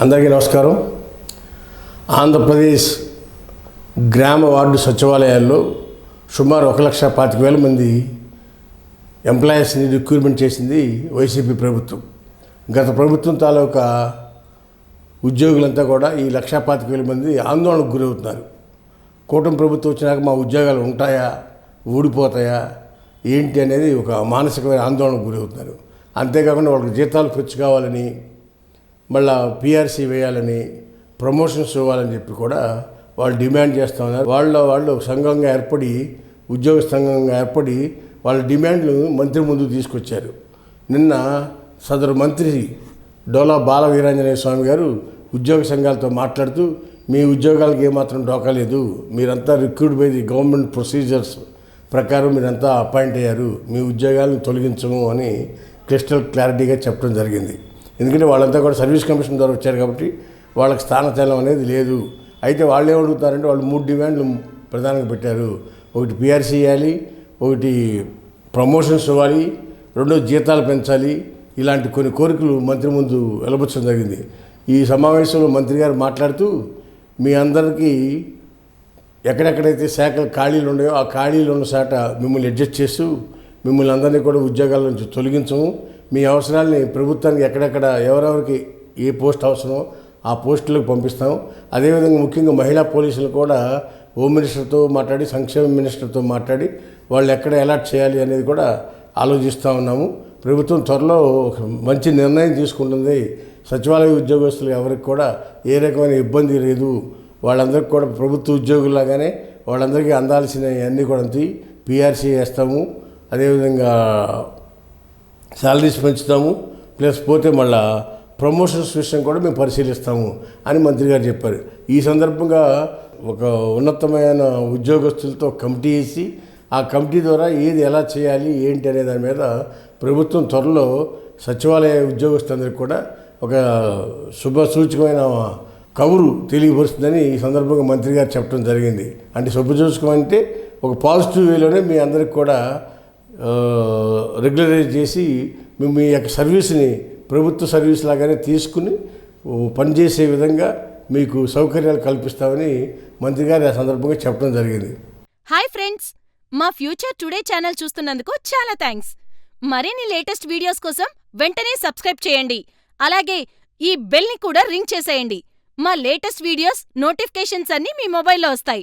అందరికీ నమస్కారం. ఆంధ్రప్రదేశ్ గ్రామ వార్డు సచివాలయాల్లో సుమారు ఒక లక్ష పాతిక వేల మంది ఎంప్లాయీస్ని రిక్రూట్మెంట్ చేసింది వైసీపీ ప్రభుత్వం. గత ప్రభుత్వం తాలూకా ఉద్యోగులంతా కూడా ఈ లక్షా పాతిక వేల మంది ఆందోళనకు గురవుతున్నారు. కూటమి ప్రభుత్వం వచ్చినాక మా ఉద్యోగాలు ఉంటాయా? ఊడిపోతాయా? ఏంటి అనేది ఒక మానసికమైన ఆందోళనకు గురవుతున్నారు. అంతేకాకుండా వాళ్ళకి జీతాలు ఖర్చు కావాలని మళ్ళా పిఆర్సీ వేయాలని ప్రమోషన్స్ ఇవ్వాలని చెప్పి కూడా వాళ్ళు డిమాండ్ చేస్తూ ఉన్నారు. వాళ్ళ వాళ్ళు సంఘంగా ఏర్పడి ఉద్యోగ సంఘంగా ఏర్పడి వాళ్ళ డిమాండ్లు మంత్రి ముందు తీసుకొచ్చారు. నిన్న సదరు మంత్రి డోలా బాల వీరాంజనేయ స్వామి గారు ఉద్యోగ సంఘాలతో మాట్లాడుతూ మీ ఉద్యోగాలకు ఏమాత్రం డోకా లేదు. మీరంతా recruit by the government procedures ప్రకారం మీరంతా అపాయింట్ అయ్యారు. మీ ఉద్యోగాలను తొలగించము అని క్రిస్టల్ క్లారిటీగా చెప్పడం జరిగింది. ఎందుకంటే వాళ్ళంతా కూడా సర్వీస్ కమిషన్ ద్వారా వచ్చారు కాబట్టి వాళ్ళకి స్థానచలనం అనేది లేదు. అయితే వాళ్ళు ఏమడుగుతారంటే వాళ్ళు మూడు డిమాండ్లు ప్రధానంగా పెట్టారు. ఒకటి పిఆర్సీ ఇవ్వాలి ఒకటి ప్రమోషన్స్ ఇవ్వాలి రెండో జీతాలు పెంచాలి. ఇలాంటి కొన్ని కోరికలు మంత్రి ముందు వెలబుచ్చడం జరిగింది. ఈ సమావేశంలో మంత్రి గారు మాట్లాడుతూ మీ అందరికీ ఎక్కడెక్కడైతే శాఖలు ఖాళీలు ఉన్నాయో ఆ ఖాళీలు ఉన్న శాట మిమ్మల్ని అడ్జస్ట్ చేస్తూ మిమ్మల్ని అందరినీ కూడా ఉద్యోగాల నుంచి తొలగించము. మీ అవసరాలని ప్రభుత్వానికి ఎక్కడెక్కడ ఎవరెవరికి ఏ పోస్ట్ అవసరమో ఆ పోస్టులకు పంపిస్తాం అదేవిధంగా ముఖ్యంగా మహిళా పోలీసులు కూడా హోమ్ మినిస్టర్తో మాట్లాడి సంక్షేమ మినిస్టర్తో మాట్లాడి వాళ్ళు ఎక్కడ అలాట్ చేయాలి అనేది కూడా ఆలోచిస్తూ ఉన్నాము. ప్రభుత్వం త్వరలో ఒక మంచి నిర్ణయం తీసుకుంటుంది. సచివాలయ ఉద్యోగస్తులు ఎవరికి కూడా ఏ రకమైన ఇబ్బంది లేదు. వాళ్ళందరికీ కూడా ప్రభుత్వ ఉద్యోగులాగానే వాళ్ళందరికీ అందాల్సిన అన్నీ కూడా పిఆర్సీ వేస్తాము. అదేవిధంగా శాలరీస్ పెంచుతాము ప్లస్ పోతే మళ్ళా ప్రమోషన్స్ విషయం కూడా మేము పరిశీలిస్తాము అని మంత్రి గారు చెప్పారు. ఈ సందర్భంగా ఒక ఉన్నతమైన ఉద్యోగస్తులతో కమిటీ వేసి ఆ కమిటీ ద్వారా ఏది ఎలా చేయాలి ఏంటి అనే దాని మీద ప్రభుత్వం త్వరలో సచివాలయ ఉద్యోగస్తులందరికీ కూడా ఒక శుభ సూచకమైన కబురు తెలియపరుస్తుందని ఈ సందర్భంగా మంత్రి గారు చెప్పడం జరిగింది. అంటే శుభ సూచకం అంటే ఒక పాజిటివ్ వేలోనే మీ అందరికి కూడా రెగ్యులరైజ్ చేసి మేము మీ యొక్క సర్వీస్ని ప్రభుత్వ సర్వీస్ లాగానే తీసుకుని పనిచేసే విధంగా మీకు సౌకర్యాలు కల్పిస్తామని మంత్రి గారు ఆ సందర్భంగా చెప్పడం జరిగింది. Hi friends! మా ఫ్యూచర్ టుడే ఛానల్ చూస్తున్నందుకు చాలా థ్యాంక్స్ మరిన్ని లేటెస్ట్ వీడియోస్ కోసం వెంటనే సబ్స్క్రైబ్ చేయండి. అలాగే ఈ బెల్ని కూడా రింగ్ చేసేయండి. మా లేటెస్ట్ వీడియోస్ నోటిఫికేషన్స్ అన్నీ మీ మొబైల్లో వస్తాయి.